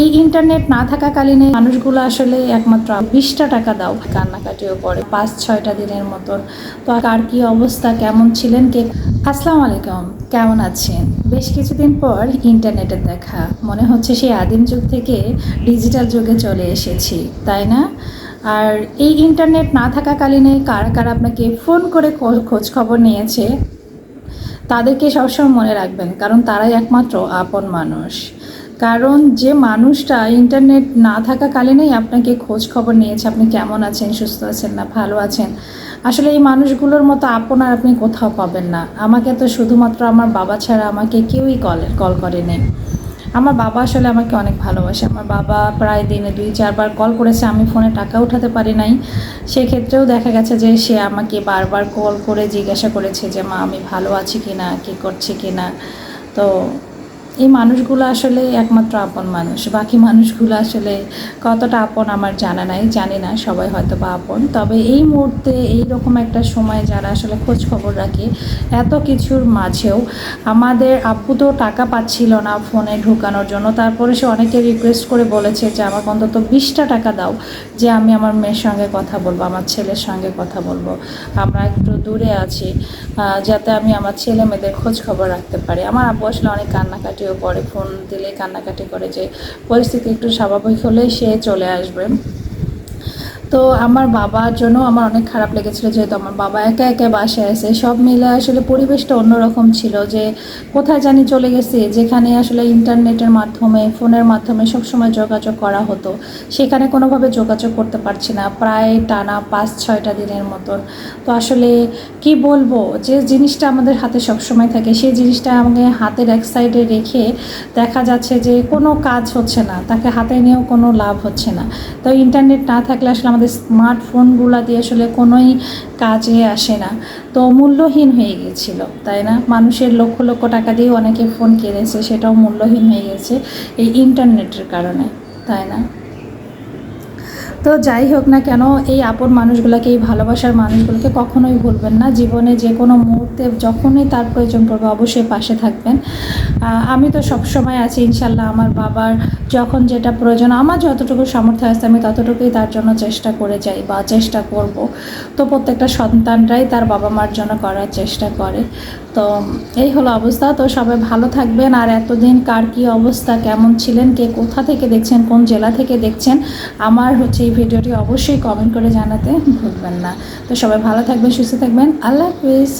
এই ইন্টারনেট না থাকাকালীন মানুষগুলো আসলে একমাত্র বিশটা টাকা দাও। কান্নাকাটিও করে, পাঁচ, ছয়টা দিনের মতন তো কার কি অবস্থা, কেমন ছিলেন, কে আসসালামু আলাইকুম, কেমন আছেন? বেশ কিছুদিন পর ইন্টারনেটের দেখা। মনে হচ্ছে সেই আদিম যুগ থেকে ডিজিটাল যুগে চলে এসেছি, তাই না? আর এই ইন্টারনেট না থাকাকালীনে কারা কারা আপনাকে ফোন করে খোঁজ খবর নিয়েছে, তাদেরকে সবসময় মনে রাখবেন, কারণ তারাই একমাত্র আপন মানুষ। কারণ যে মানুষটা ইন্টারনেট না থাকাকালীনই আপনাকে খোঁজ খবর নিয়েছে, আপনি কেমন আছেন, সুস্থ আছেন না, ভালো আছেন? আসলে এই মানুষগুলোর মতো আপন আর আপনি কোথাও পাবেন না। আমাকে তো শুধুমাত্র আমার বাবা ছাড়া আমাকে কেউই কল কল করেনি। আমার বাবা আসলে আমাকে অনেক ভালোবাসে। আমার বাবা প্রায় দিনে দুই, চারবার কল করেছে, আমি ফোনে টাকা উঠাতে পারি নাই। সেক্ষেত্রেও দেখা গেছে যে সে আমাকে বারবার কল করে জিজ্ঞাসা করেছে যে, মা, আমি ভালো আছি কি না কী করছি কি না তো এই মানুষগুলো আসলে একমাত্র আপন মানুষ। বাকি মানুষগুলো আসলে কতটা আপন আমার জানা নাই, জানি না, সবাই হয়তো বা আপন। তবে এই মুহূর্তে এই রকম একটা সময় যারা আসলে খোঁজ খবর রাখে, এত কিছুর মাঝেও আমাদের আব্বু তো টাকা পাচ্ছিল না ফোনে ঢুকানোর জন্য। তারপরে সে অনেকে রিকোয়েস্ট করে বলেছে যে, আমাকে অন্তত বিশটা টাকা দাও যে আমি আমার মেয়ের সঙ্গে কথা বলব, আমার ছেলের সঙ্গে কথা বলব। আমরা একটু দূরে আছি যাতে আমি আমার ছেলে মেয়েদের খোঁজ খবর রাখতে পারি। আমার আব্বু আসলে অনেক কান্নাকাটিও করে ফোন দিলে কান্নাকাটি করে যে পরিস্থিতি একটু স্বাভাবিক হলেই সে চলে আসবে। তো আমার বাবার জন্য আমার অনেক খারাপ লেগেছিল যেহেতু আমার বাবা একা একা বাসায় আছে। সব মিলে আসলে পরিবেশটা অন্যরকম ছিল যে কোথায় জানি চলে গেছে, যেখানে আসলে ইন্টারনেটের মাধ্যমে, ফোনের মাধ্যমে সবসময় যোগাযোগ করা হতো। সেখানে কোনোভাবে যোগাযোগ করতে পারছি না, প্রায় টানা পাঁচ, ছয়টা দিনের মতন তো আসলে কি বলব, যে জিনিসটা আমাদের হাতে সবসময় থাকে, সেই জিনিসটা আমাকে হাতের এক সাইডে রেখে দেখা যাচ্ছে যে কোনো কাজ হচ্ছে না, তাকে হাতে নিয়েও কোনো লাভ হচ্ছে না। তো ইন্টারনেট না থাকলে আসলে আমাদের স্মার্টফোনগুলো দিয়ে আসলে কোনোই কাজে আসে না। তো মূল্যহীন হয়ে গিয়েছিল তাই না? মানুষের লক্ষ লক্ষ টাকা দিয়ে অনেকে ফোন কিনেছে, সেটাও মূল্যহীন হয়ে গেছে এই ইন্টারনেটের কারণে, তাই না? তো যাই হোক না কেন, এই আপন মানুষগুলোকে, এই ভালোবাসার মানুষগুলোকে কখনোই ভুলবেন না। জীবনে যে কোনো মুহূর্তে যখনই তার প্রয়োজন পড়বে, অবশ্যই পাশে থাকবেন। আমি তো সবসময় আছি, ইনশাল্লাহ আমার বাবার যখন যেটা প্রয়োজন, আমার যতটুকু সামর্থ্য আছে আমি ততটুকুই তার জন্য চেষ্টা করে যাই বা চেষ্টা করব। তো প্রত্যেকটা সন্তানরাই তার বাবা মার জন্য করার চেষ্টা করে। তো এই হলো অবস্থা। তো সবাই ভালো থাকবেন। আর এতদিন কার কী অবস্থা, কেমন ছিলেন, কে কোথা থেকে দেখছেন, কোন জেলা থেকে দেখছেন, আমার হচ্ছে এই ভিডিওটি অবশ্যই কমেন্ট করে জানাতে ভুলবেন না। তো সবাই ভালো থাকবেন, সুস্থ থাকবেন। আল্লাহ হাফিজ।